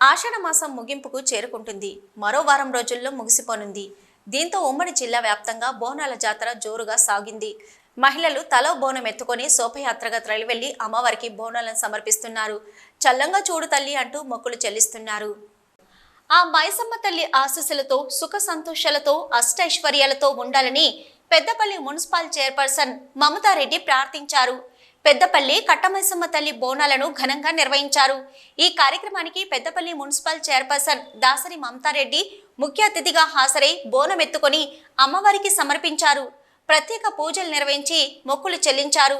ఆషాఢ మాసం ముగింపుకు చేరుకుంటుంది. మరో వారం రోజుల్లో ముగిసిపోనుంది. దీంతో ఉమ్మడి జిల్లా వ్యాప్తంగా బోనాల జాతర జోరుగా సాగింది. మహిళలు తలో బోనం ఎత్తుకొని శోభయాత్రగా తరలివెళ్ళి అమ్మవారికి బోనాలను సమర్పిస్తున్నారు. చల్లంగా చూడు తల్లి అంటూ మొక్కులు చెల్లిస్తున్నారు. ఆ మైసమ్మ తల్లి ఆశీస్సులతో సుఖ సంతోషాలతో అష్టైశ్వర్యాలతో ఉండాలని పెద్దపల్లి మున్సిపల్ చైర్పర్సన్ మమతారెడ్డి ప్రార్థించారు. పెద్దపల్లి కట్టమైసమ్మ తల్లి బోనాలను ఘనంగా నిర్వహించారు. ఈ కార్యక్రమానికి పెద్దపల్లి మున్సిపల్ చైర్పర్సన్ దాసరి మమతారెడ్డి ముఖ్య అతిథిగా హాజరై బోనం ఎత్తుకొని అమ్మవారికి సమర్పించారు. ప్రత్యేక పూజలు నిర్వహించి మొక్కులు చెల్లించారు.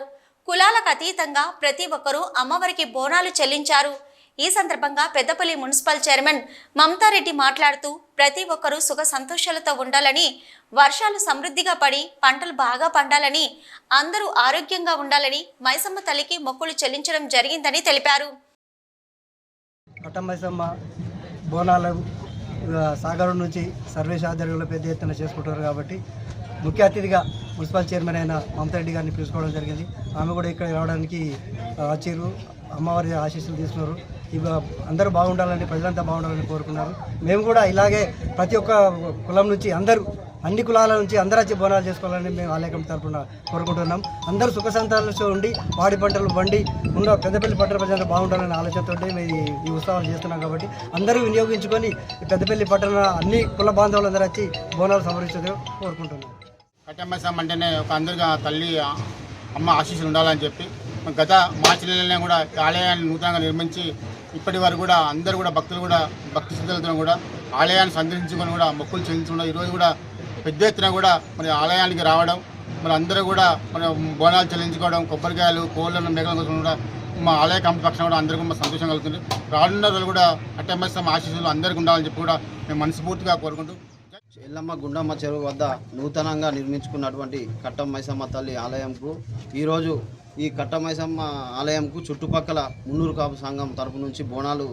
కులాలకు అతీతంగా ప్రతి ఒక్కరూ అమ్మవారికి బోనాలు చెల్లించారు. ఈ సందర్భంగా పెద్దపల్లి మున్సిపల్ చైర్మన్ మమతారెడ్డి మాట్లాడుతూ ప్రతి ఒక్కరూ సుఖ సంతోషాలతో ఉండాలని వర్షాలు సమృద్ధిగా పడి పంటలు బాగా పండాలని అందరూ ఆరోగ్యంగా ఉండాలని మైసమ్మ తల్లికి మొక్కులు చెల్లించడం జరిగిందని తెలిపారు. బోనాలు సాగరం నుంచి సర్వేష్ ఆధ్వర్యంలో పెద్ద ఎత్తున చేసుకుంటారు కాబట్టి ముఖ్య అతిథిగా మున్సిపల్ చైర్మన్ అయిన మమతా రెడ్డి గారిని పిలుచుకోవడం జరిగింది. ఆమె కూడా ఇక్కడ రావడానికి ఆ, వచ్చారు. అమ్మవారి ఆశీస్సులు తీసుకున్నారు. అందరూ బాగుండాలని ప్రజలంతా బాగుండాలని కోరుకున్నారు. మేము కూడా ఇలాగే ప్రతి ఒక్క కులం నుంచి అందరూ అన్ని కులాల నుంచి అందరూ వచ్చి బోనాలు చేసుకోవాలని మేము ఆలయం తరఫున కోరుకుంటున్నాం. అందరూ సుఖ సంతానంతో ఉండి వాడి పంటలు బండి ఉన్న పెద్దపల్లి పట్టణ ప్రజలు బాగుండాలనే ఆలోచనతో మేము ఈ- ఉత్సవాలు చేస్తున్నాం కాబట్టి అందరూ వినియోగించుకొని పెద్దపల్లి పట్టణ అన్ని కుల బాంధవులు అందరూ వచ్చి బోనాలు సమర్పించడం కోరుకుంటున్నాం. కట్టెమ్మసం అంటేనే ఒక అందరిగా తల్లి అమ్మ ఆశీస్సులు ఉండాలని చెప్పి గత మార్చి నెలనే కూడా ఆలయాన్ని నూతనంగా నిర్మించి ఇప్పటి వరకు కూడా అందరూ కూడా భక్తులు కూడా భక్తి శ్రద్ధలతో కూడా ఆలయాన్ని సందర్శించుకొని కూడా మొక్కులు చెల్లించుకున్నారు ఈరోజు కూడా పెద్ద ఎత్తున కూడా మరి ఆలయానికి రావడం మరి అందరూ కూడా మన బోనాలు చెల్లించుకోవడం కొబ్బరికాయలు కోళ్ళను మేకల కోసం కూడా మా ఆలయ కమిటీ పక్షం కూడా అందరికీ మా సంతోషం కలుగుతుంది. రానున్న రోజులు కూడా కట్టెమ్మసం ఆశీస్సులు అందరికీ ఉండాలని చెప్పి కూడా మేము మనస్ఫూర్తిగా కోరుకుంటూ ఎల్లమ్మ గుండమ్మ చెరువు వద్ద నూతనంగా నిర్మించుకున్నటువంటి కట్టమైసమ్మ తల్లి ఆలయంకు ఈరోజు ఈ కట్టమైసమ్మ ఆలయంకు చుట్టుపక్కల మున్నూరు కాపు సంఘం తరపు నుంచి బోనాలు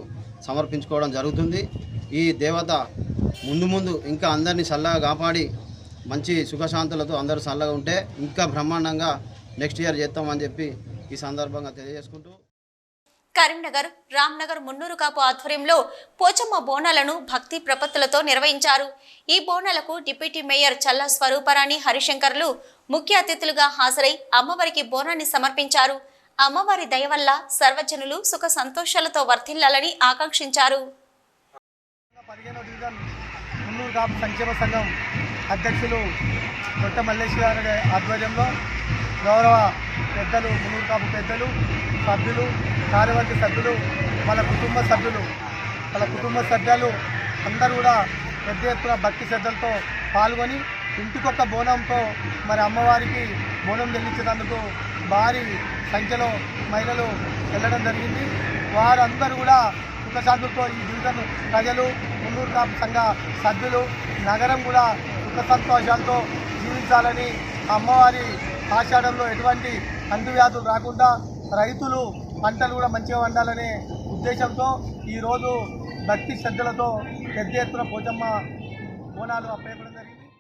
సమర్పించుకోవడం జరుగుతుంది. ఈ దేవత ముందు ముందు ఇంకా అందరినీ చల్లగా కాపాడి మంచి సుఖశాంతులతో అందరూ చల్లగా ఉంటే ఇంకా బ్రహ్మాండంగా నెక్స్ట్ ఇయర్ చేస్తామని చెప్పి ఈ సందర్భంగా తెలియజేసుకుంటూ కరీంనగర్ రామ్నగర్ మున్నూరు కాపు ఆధ్వర్యంలో పోచమ్మ బోనాలను భక్తి ప్రపత్తులతో నిర్వహించారు. ఈ బోనాలకు డిప్యూటీ మేయర్ చల్లా స్వరూపరాణి హరిశంకర్లు ముఖ్య అతిథులుగా హాజరై అమ్మవారికి బోనాన్ని సమర్పించారు. అమ్మవారి దయ వల్ల సర్వజనులు సుఖ సంతోషాలతో వర్ధిల్లాలని ఆకాంక్షించారు. సంక్షేమ సంఘం అధ్యక్షులు కొట్ట ఆధ్వర్యంలో గౌరవ పెద్దలు మునూరు కాపు పెద్దలు సభ్యులు కార్యవర్గ సభ్యులు వాళ్ళ కుటుంబ సభ్యులు వాళ్ళ కుటుంబ సభ్యులు అందరూ కూడా పెద్ద ఎత్తున భక్తి శ్రద్ధలతో పాల్గొని ఇంటికొక బోనంతో మరి అమ్మవారికి బోనం చెల్లించినందుకు భారీ సంఖ్యలో మహిళలు వెళ్ళడం జరిగింది. వారందరూ కూడా సుఖశాంతులతో ఈ డివిజన్ ప్రజలు మున్నూరు కాపు సంఘ సభ్యులు నగరం కూడా సుఖ సంతోషాలతో జీవించాలని అమ్మవారి ఆషాఢంలో ఎటువంటి అంటువ్యాధులు రాకుండా రైతులు పంటలు కూడా మంచిగా వండాలనే ఉద్దేశంతో ఈరోజు భక్తి శ్రద్ధలతో పెద్ద ఎత్తున పోచమ్మ బోనాలు అప్పయ్య